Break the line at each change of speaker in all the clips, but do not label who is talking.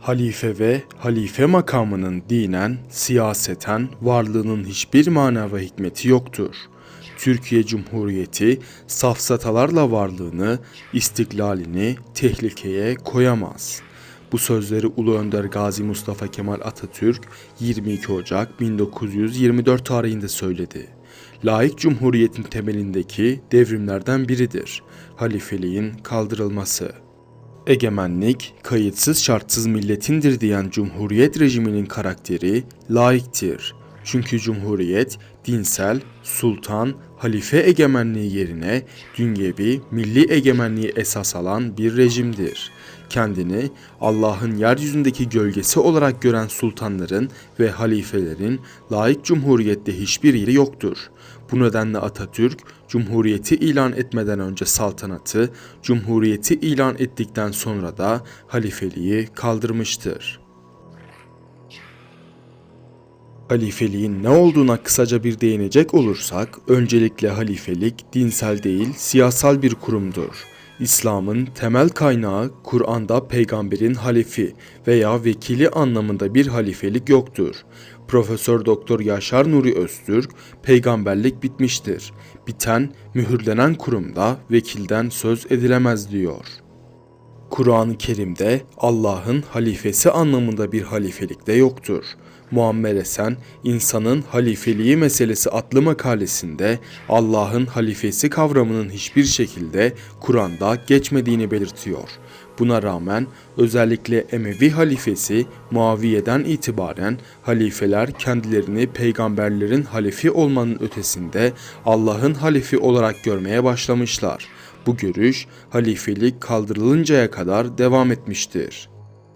Halife ve halife makamının dinen, siyaseten varlığının hiçbir mana ve hikmeti yoktur. Türkiye Cumhuriyeti safsatalarla varlığını, istiklalini tehlikeye koyamaz. Bu sözleri Ulu Önder Gazi Mustafa Kemal Atatürk 22 Ocak 1924 tarihinde söyledi. Laik Cumhuriyetin temelindeki devrimlerden biridir. Halifeliğin kaldırılması. Egemenlik, kayıtsız şartsız milletindir diyen Cumhuriyet rejiminin karakteri laiktir. Çünkü Cumhuriyet, dinsel, sultan, halife egemenliği yerine dünyevi, milli egemenliği esas alan bir rejimdir. Kendini Allah'ın yeryüzündeki gölgesi olarak gören sultanların ve halifelerin laik cumhuriyette hiçbir yeri yoktur. Bu nedenle Atatürk, Cumhuriyeti ilan etmeden önce saltanatı, Cumhuriyeti ilan ettikten sonra da halifeliği kaldırmıştır. Halifeliğin ne olduğuna kısaca bir değinecek olursak, öncelikle halifelik dinsel değil, siyasal bir kurumdur. İslam'ın temel kaynağı Kur'an'da peygamberin halifi veya vekili anlamında bir halifelik yoktur. Profesör Doktor Yaşar Nuri Öztürk, peygamberlik bitmiştir. Biten, mühürlenen kurumda vekilden söz edilemez diyor. Kur'an-ı Kerim'de Allah'ın halifesi anlamında bir halifelik de yoktur. Muammer Esen, insanın halifeliği meselesi adlı makalesinde Allah'ın halifesi kavramının hiçbir şekilde Kur'an'da geçmediğini belirtiyor. Buna rağmen özellikle Emevi halifesi Muaviye'den itibaren halifeler kendilerini peygamberlerin halifi olmanın ötesinde Allah'ın halifi olarak görmeye başlamışlar. Bu görüş halifelik kaldırılıncaya kadar devam etmiştir.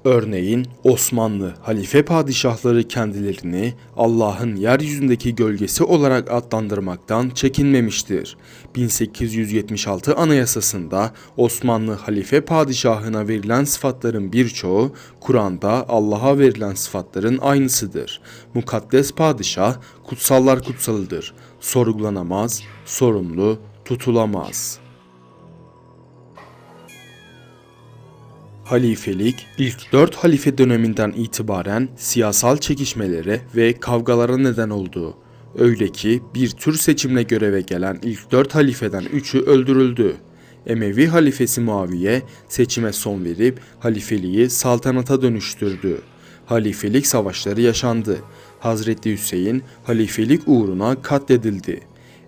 Örneğin Osmanlı halife padişahları kendilerini Allah'ın yeryüzündeki gölgesi olarak adlandırmaktan çekinmemiştir. 1876 Anayasasında Osmanlı halife padişahına verilen sıfatların birçoğu Kur'an'da Allah'a verilen sıfatların aynısıdır. Mukaddes padişah kutsallar kutsalıdır. Sorgulanamaz, sorumlu tutulamaz.'' Halifelik ilk dört halife döneminden itibaren siyasal çekişmelere ve kavgalara neden oldu. Öyle ki bir tür seçimle göreve gelen ilk dört halifeden üçü öldürüldü. Emevi halifesi Muaviye seçime son verip halifeliği saltanata dönüştürdü. Halifelik savaşları yaşandı. Hazreti Hüseyin halifelik uğruna katledildi.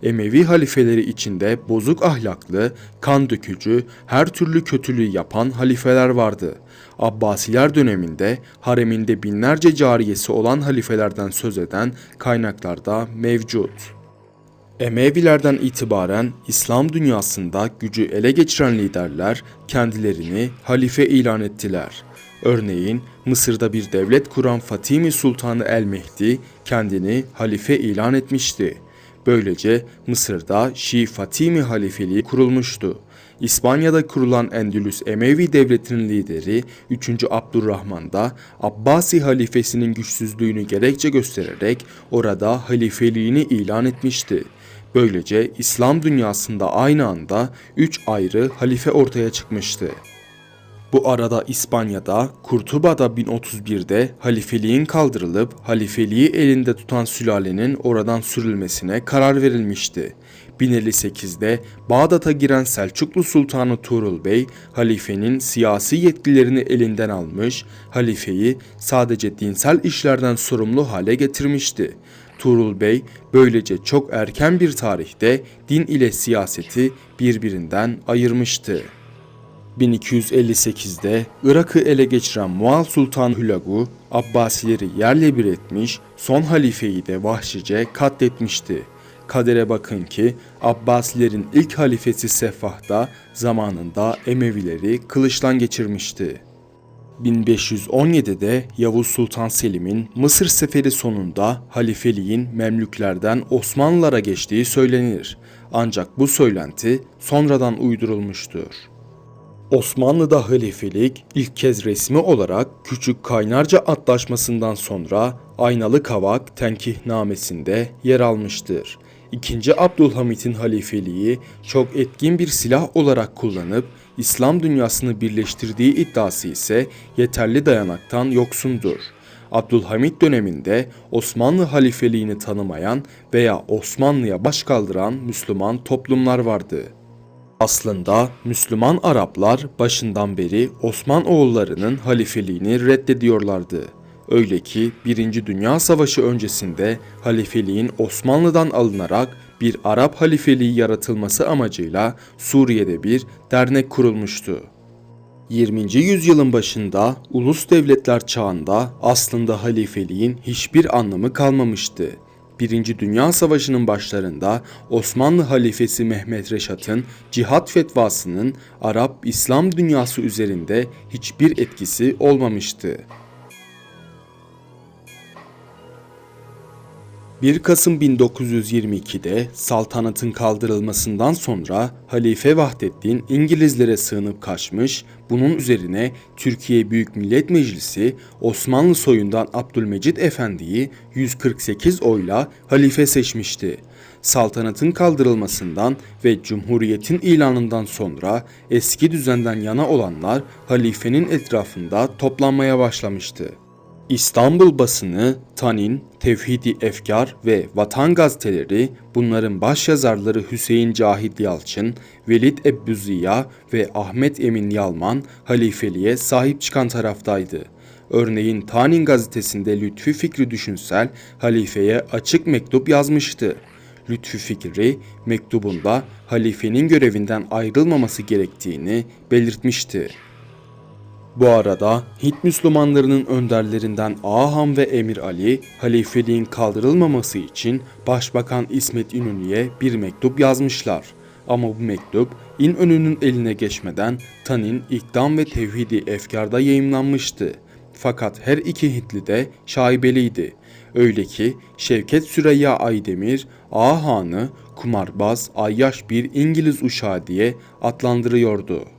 Emevi halifeleri içinde bozuk ahlaklı, kan dökücü, her türlü kötülüğü yapan halifeler vardı. Abbasiler döneminde hareminde binlerce cariyesi olan halifelerden söz eden kaynaklarda mevcut. Emevilerden itibaren İslam dünyasında gücü ele geçiren liderler kendilerini halife ilan ettiler. Örneğin Mısır'da bir devlet kuran Fatimi Sultanı El Mehdi kendini halife ilan etmişti. Böylece Mısır'da Şii Fatimi halifeliği kurulmuştu. İspanya'da kurulan Endülüs Emevi devletinin lideri 3. Abdurrahman da Abbasi halifesinin güçsüzlüğünü gerekçe göstererek orada halifeliğini ilan etmişti. Böylece İslam dünyasında aynı anda 3 ayrı halife ortaya çıkmıştı. Bu arada İspanya'da Kurtuba'da 1031'de halifeliğin kaldırılıp halifeliği elinde tutan sülalenin oradan sürülmesine karar verilmişti. 1058'de Bağdat'a giren Selçuklu Sultanı Tuğrul Bey, halifenin siyasi yetkilerini elinden almış, halifeyi sadece dinsel işlerden sorumlu hale getirmişti. Tuğrul Bey böylece çok erken bir tarihte din ile siyaseti birbirinden ayırmıştı. 1258'de Irak'ı ele geçiren Mual Sultan Hülagu, Abbasileri yerle bir etmiş, son halifeyi de vahşice katletmişti. Kadere bakın ki Abbasilerin ilk halifesi Seffah da zamanında Emevileri kılıçtan geçirmişti. 1517'de Yavuz Sultan Selim'in Mısır seferi sonunda halifeliğin Memlüklerden Osmanlılara geçtiği söylenir. Ancak bu söylenti sonradan uydurulmuştur. Osmanlı'da halifelik ilk kez resmi olarak Küçük Kaynarca Antlaşması'ndan sonra Aynalı Kavak Tenkihnamesi'nde yer almıştır. İkinci Abdülhamit'in halifeliği çok etkin bir silah olarak kullanıp İslam dünyasını birleştirdiği iddiası ise yeterli dayanaktan yoksundur. Abdülhamit döneminde Osmanlı halifeliğini tanımayan veya Osmanlı'ya baş kaldıran Müslüman toplumlar vardı. Aslında Müslüman Araplar başından beri Osman oğullarının halifeliğini reddediyorlardı. Öyle ki 1. Dünya Savaşı öncesinde halifeliğin Osmanlı'dan alınarak bir Arap halifeliği yaratılması amacıyla Suriye'de bir dernek kurulmuştu. 20. yüzyılın başında ulus devletler çağında aslında halifeliğin hiçbir anlamı kalmamıştı. Birinci Dünya Savaşı'nın başlarında Osmanlı halifesi Mehmet Reşat'ın cihat fetvasının Arap İslam dünyası üzerinde hiçbir etkisi olmamıştı. 1 Kasım 1922'de saltanatın kaldırılmasından sonra Halife Vahdettin İngilizlere sığınıp kaçmış, bunun üzerine Türkiye Büyük Millet Meclisi Osmanlı soyundan Abdülmecit Efendi'yi 148 oyla halife seçmişti. Saltanatın kaldırılmasından ve Cumhuriyet'in ilanından sonra eski düzenden yana olanlar halifenin etrafında toplanmaya başlamıştı. İstanbul basını, Tanin, Tevhidi Efkar ve Vatan gazeteleri bunların başyazarları Hüseyin Cahit Yalçın, Velid Ebbuziya ve Ahmet Emin Yalman halifeliğe sahip çıkan taraftaydı. Örneğin Tanin gazetesinde Lütfü Fikri Düşünsel halifeye açık mektup yazmıştı. Lütfü Fikri mektubunda halifenin görevinden ayrılmaması gerektiğini belirtmişti. Bu arada Hint Müslümanlarının önderlerinden Ağaham ve Emir Ali, halifeliğin kaldırılmaması için Başbakan İsmet İnönü'ye bir mektup yazmışlar. Ama bu mektup İnönü'nün eline geçmeden Tanin, İkdam ve Tevhidi Efkar'da yayımlanmıştı. Fakat her iki Hintli de şaibeliydi. Öyle ki Şevket Süreyya Aydemir, Ağahan'ı kumarbaz, ayyaş bir İngiliz uşağı diye adlandırıyordu.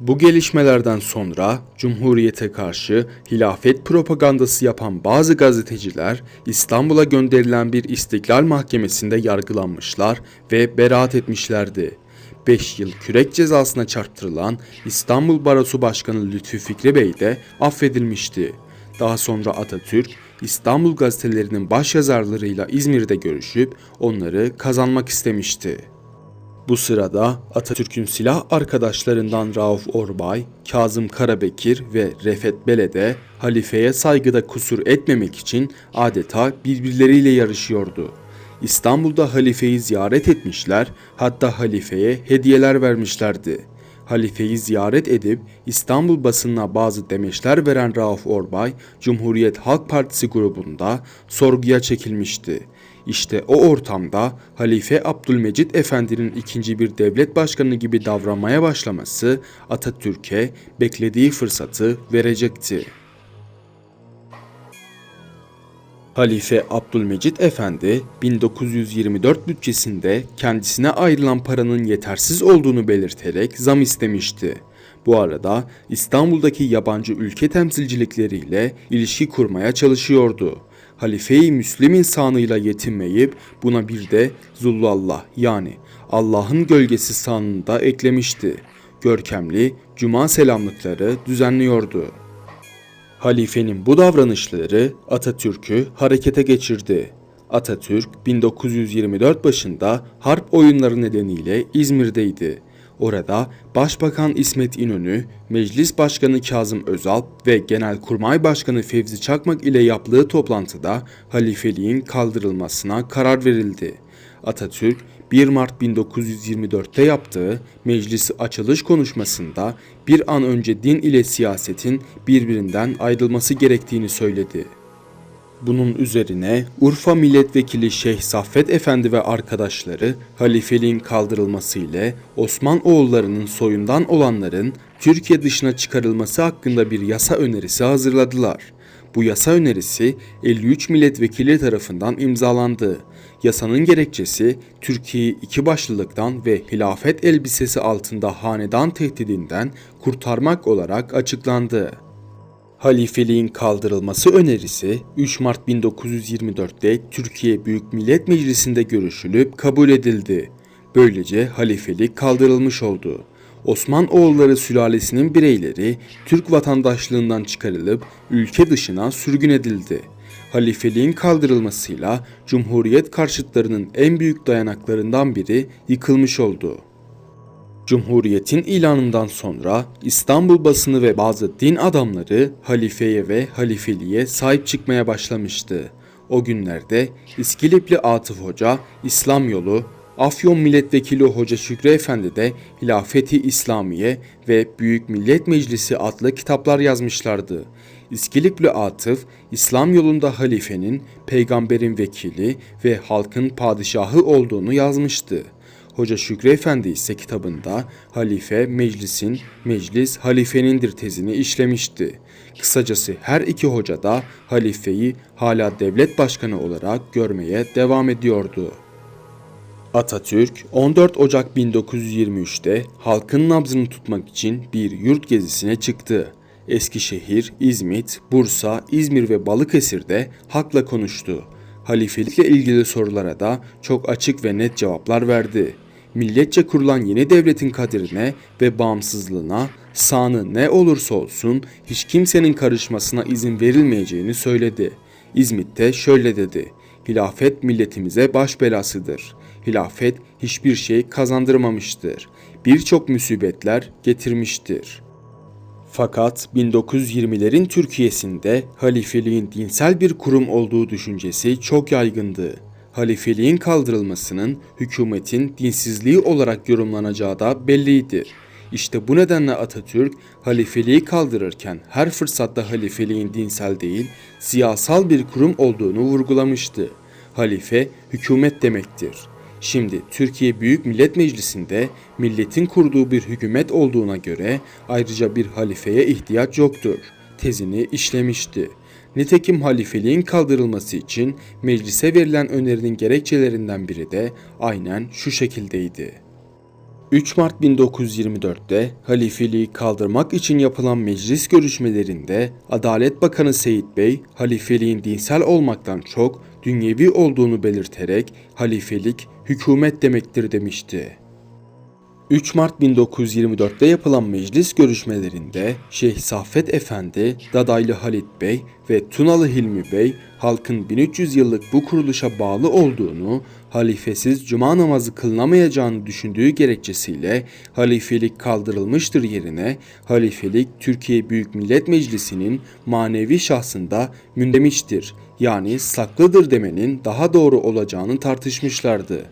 Bu gelişmelerden sonra Cumhuriyete karşı hilafet propagandası yapan bazı gazeteciler İstanbul'a gönderilen bir istiklal mahkemesinde yargılanmışlar ve beraat etmişlerdi. 5 yıl kürek cezasına çarptırılan İstanbul Barosu Başkanı Lütfü Fikri Bey de affedilmişti. Daha sonra Atatürk İstanbul gazetelerinin başyazarlarıyla İzmir'de görüşüp onları kazanmak istemişti. Bu sırada Atatürk'ün silah arkadaşlarından Rauf Orbay, Kazım Karabekir ve Refet Bele de halifeye saygıda kusur etmemek için adeta birbirleriyle yarışıyordu. İstanbul'da halifeyi ziyaret etmişler, hatta halifeye hediyeler vermişlerdi. Halifeyi ziyaret edip İstanbul basınına bazı demeçler veren Rauf Orbay, Cumhuriyet Halk Partisi grubunda sorguya çekilmişti. İşte o ortamda Halife Abdülmecit Efendi'nin ikinci bir devlet başkanı gibi davranmaya başlaması Atatürk'e beklediği fırsatı verecekti. Halife Abdülmecit Efendi 1924 bütçesinde kendisine ayrılan paranın yetersiz olduğunu belirterek zam istemişti. Bu arada İstanbul'daki yabancı ülke temsilcilikleriyle ilişki kurmaya çalışıyordu. Halife-i Müslim insanıyla yetinmeyip buna bir de Zullallah yani Allah'ın gölgesi sanında eklemişti. Görkemli cuma selamlıkları düzenliyordu. Halifenin bu davranışları Atatürk'ü harekete geçirdi. Atatürk 1924 başında harp oyunları nedeniyle İzmir'deydi. Orada Başbakan İsmet İnönü, Meclis Başkanı Kazım Özalp ve Genelkurmay Başkanı Fevzi Çakmak ile yaptığı toplantıda halifeliğin kaldırılmasına karar verildi. Atatürk 1 Mart 1924'te yaptığı meclisi açılış konuşmasında bir an önce din ile siyasetin birbirinden ayrılması gerektiğini söyledi. Bunun üzerine Urfa Milletvekili Şeyh Saffet Efendi ve arkadaşları halifeliğin kaldırılması ile Osman oğullarının soyundan olanların Türkiye dışına çıkarılması hakkında bir yasa önerisi hazırladılar. Bu yasa önerisi 53 milletvekili tarafından imzalandı. Yasanın gerekçesi Türkiye'yi iki başlılıktan ve hilafet elbisesi altında hanedan tehdidinden kurtarmak olarak açıklandı. Halifeliğin kaldırılması önerisi 3 Mart 1924'te Türkiye Büyük Millet Meclisi'nde görüşülüp kabul edildi. Böylece halifelik kaldırılmış oldu. Osmanoğulları sülalesinin bireyleri Türk vatandaşlığından çıkarılıp ülke dışına sürgün edildi. Halifeliğin kaldırılmasıyla Cumhuriyet karşıtlarının en büyük dayanaklarından biri yıkılmış oldu. Cumhuriyetin ilanından sonra İstanbul basını ve bazı din adamları halifeye ve halifeliğe sahip çıkmaya başlamıştı. O günlerde İskilipli Atıf Hoca, İslam Yolu, Afyon Milletvekili Hoca Şükrü Efendi de Hilafeti İslamiye ve Büyük Millet Meclisi adlı kitaplar yazmışlardı. İskilipli Atıf, İslam yolunda halifenin, peygamberin vekili ve halkın padişahı olduğunu yazmıştı. Hoca Şükrü Efendi ise kitabında halife meclisin, meclis halifenindir tezini işlemişti. Kısacası her iki hoca da halifeyi hala devlet başkanı olarak görmeye devam ediyordu. Atatürk 14 Ocak 1923'te halkın nabzını tutmak için bir yurt gezisine çıktı. Eskişehir, İzmit, Bursa, İzmir ve Balıkesir'de halkla konuştu. Halifelikle ilgili sorulara da çok açık ve net cevaplar verdi. Milletçe kurulan yeni devletin kadirine ve bağımsızlığına sanı ne olursa olsun hiç kimsenin karışmasına izin verilmeyeceğini söyledi. İzmit'te şöyle dedi. Hilafet milletimize baş belasıdır. Hilafet hiçbir şey kazandırmamıştır. Birçok musibetler getirmiştir. Fakat 1920'lerin Türkiye'sinde halifeliğin dinsel bir kurum olduğu düşüncesi çok yaygındı. Halifeliğin kaldırılmasının hükümetin dinsizliği olarak yorumlanacağı da belliydi. İşte bu nedenle Atatürk halifeliği kaldırırken her fırsatta halifeliğin dinsel değil, siyasal bir kurum olduğunu vurgulamıştı. Halife hükümet demektir. Şimdi Türkiye Büyük Millet Meclisi'nde milletin kurduğu bir hükümet olduğuna göre ayrıca bir halifeye ihtiyaç yoktur. Tezini işlemişti. Nitekim halifeliğin kaldırılması için meclise verilen önerinin gerekçelerinden biri de aynen şu şekildeydi. 3 Mart 1924'te halifeliği kaldırmak için yapılan meclis görüşmelerinde Adalet Bakanı Seyit Bey halifeliğin dinsel olmaktan çok dünyevi olduğunu belirterek halifelik hükümet demektir demişti. 3 Mart 1924'te yapılan meclis görüşmelerinde Şeyh Saffet Efendi, Dadaylı Halit Bey ve Tunalı Hilmi Bey halkın 1300 yıllık bu kuruluşa bağlı olduğunu, halifesiz cuma namazı kılınamayacağını düşündüğü gerekçesiyle halifelik kaldırılmıştır yerine halifelik Türkiye Büyük Millet Meclisi'nin manevi şahsında mündemiştir yani saklıdır demenin daha doğru olacağını tartışmışlardı.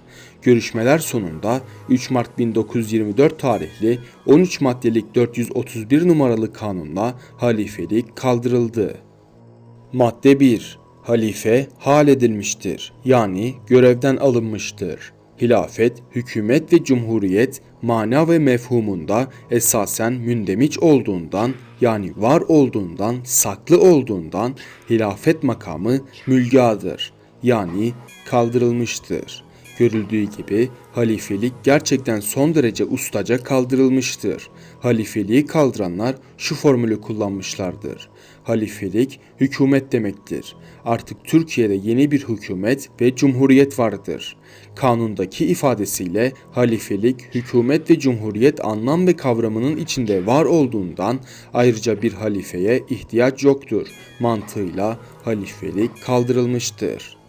Görüşmeler sonunda 3 Mart 1924 tarihli 13 maddelik 431 numaralı kanunla halifelik kaldırıldı. Madde 1. Halife hal edilmiştir. Yani görevden alınmıştır. Hilafet, hükümet ve cumhuriyet mana ve mefhumunda esasen mündemiç olduğundan yani var olduğundan, saklı olduğundan hilafet makamı mülgadır. Yani kaldırılmıştır. Görüldüğü gibi halifelik gerçekten son derece ustaca kaldırılmıştır. Halifeliği kaldıranlar şu formülü kullanmışlardır. Halifelik hükümet demektir. Artık Türkiye'de yeni bir hükümet ve cumhuriyet vardır. Kanundaki ifadesiyle halifelik, hükümet ve cumhuriyet anlam ve kavramının içinde var olduğundan ayrıca bir halifeye ihtiyaç yoktur. Mantığıyla halifelik kaldırılmıştır.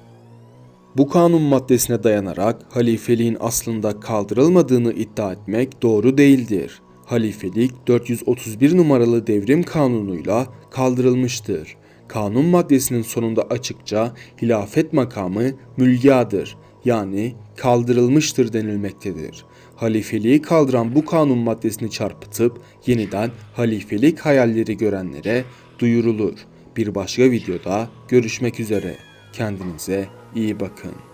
Bu kanun maddesine dayanarak halifeliğin aslında kaldırılmadığını iddia etmek doğru değildir. Halifelik 431 numaralı devrim kanunuyla kaldırılmıştır. Kanun maddesinin sonunda açıkça hilafet makamı mülgadır yani kaldırılmıştır denilmektedir. Halifeliği kaldıran bu kanun maddesini çarpıtıp yeniden halifelik hayalleri görenlere duyurulur. Bir başka videoda görüşmek üzere. Kendinize iyi bakın.